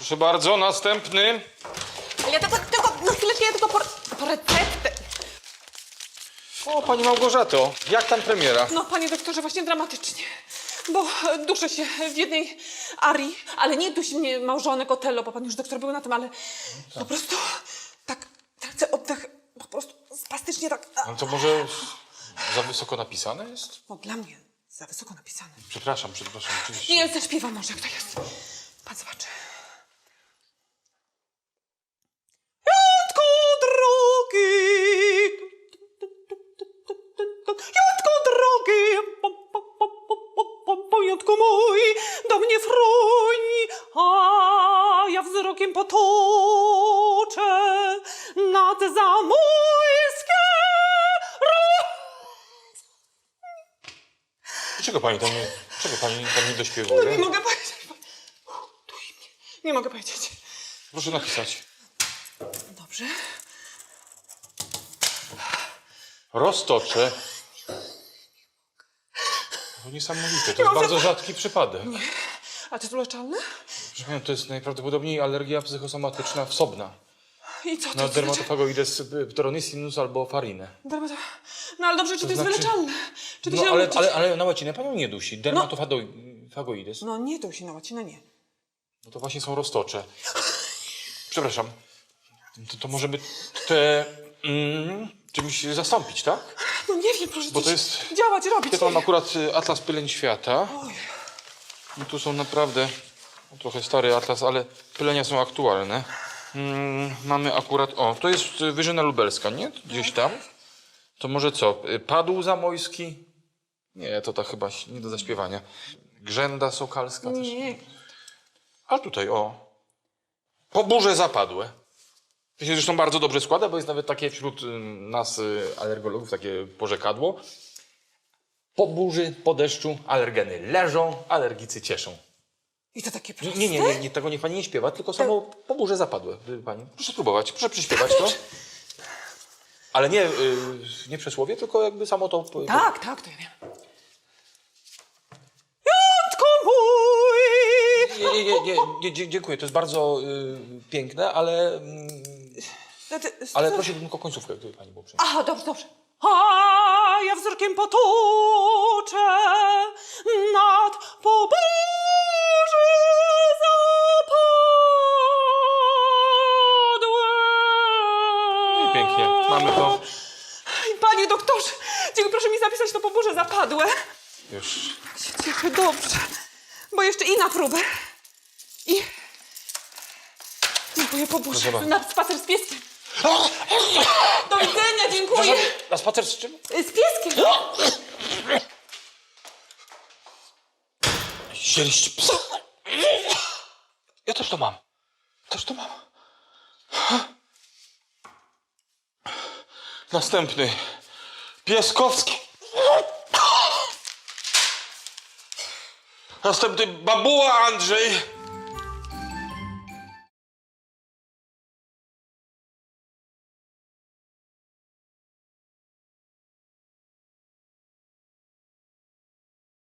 Proszę bardzo, następny. Ale ja tylko, tylko no chwileczkę, ja tylko po, po receptę. O, pani Małgorzato, jak tam premiera? No, panie doktorze, właśnie dramatycznie. Bo duszę się w jednej arii, ale nie dusi mnie małżonek Otello, bo pan już doktor był na tym, ale po prostu tak tracę oddech, po prostu spastycznie tak. No to może za wysoko napisane jest? No dla mnie za wysoko napisane. Przepraszam, przepraszam, oczywiście. Nie, zaśpiewam może, jak to jest. Pan zobaczy. Pojatku mój, do mnie froni, a ja wzrokiem potoczę nad zamojskie Czego pani tam czego pani tam nie No nie dośpiewuje? mogę powiedzieć. Dusi mnie. Nie mogę powiedzieć. Proszę napisać. Dobrze. Roztoczę. To niesamowite, to jest bardzo rzadki przypadek. A to jest uleczalne? Proszę panią, to jest najprawdopodobniej alergia psychosomatyczna wsobna. I co to Na jest? dermatofagoides pteronissinus albo farinę. Dermato... No ale dobrze, czy to, jest znaczy- wyleczalne? Czy to No się ale, ale, ale na łacinę panią nie dusi. Dermatofagoides. No nie to się na łacinę, nie. No to właśnie są roztocze. Przepraszam. To, to może by te mm, czymś zastąpić, tak? No nie wiem, proszę Bo to jest- działać, robić. Ja to mam akurat y, atlas pyleń świata. Oj. No tu są naprawdę no, trochę stary atlas, ale pylenia są aktualne. Mm, mamy akurat, o, to jest y, Wyżyna Lubelska, nie? Gdzieś tam. To może co? y, Padł Zamojski? Nie, to ta chyba nie do zaśpiewania. Grzęda Sokalska też. Nie. A tutaj, o. Poburze zapadłe. To się zresztą bardzo dobrze składa, bo jest nawet takie wśród y, nas y, alergologów takie porzekadło. Po burzy, po deszczu alergeny leżą, alergicy cieszą. I to takie proste? Nie, nie, nie, nie tego niech pani nie śpiewa, tylko samo po burze zapadłe. y, Pani. Proszę spróbować, proszę przyśpiewać to. Ale nie, y, nie przesłowie, tylko jakby samo to. Tak, tak, to ja wiem. Jatko mój! Nie, nie, nie, nie, nie, dziękuję, to jest bardzo y, piękne, ale, mm, ale co- prosiłbym tylko końcówkę, gdyby pani było. Aha, dobrze, dobrze. A ja wzrokiem potoczę nad poboże zapadłe. I pięknie, mamy to. Panie doktorze, dziękuję, proszę mi zapisać to poburze zapadłe. Już. Się cieszę, dobrze. Bo jeszcze i na próbę. I... Dziękuję, poburze. Proszę bardzo. Na spacer z pieskiem. Do widzenia, dziękuję. Na spacer z czym? Z pieskiem. Sierść psa. Ja też to mam. Też to mam. Następny. Pieskowski. Następny babuła Andrzej.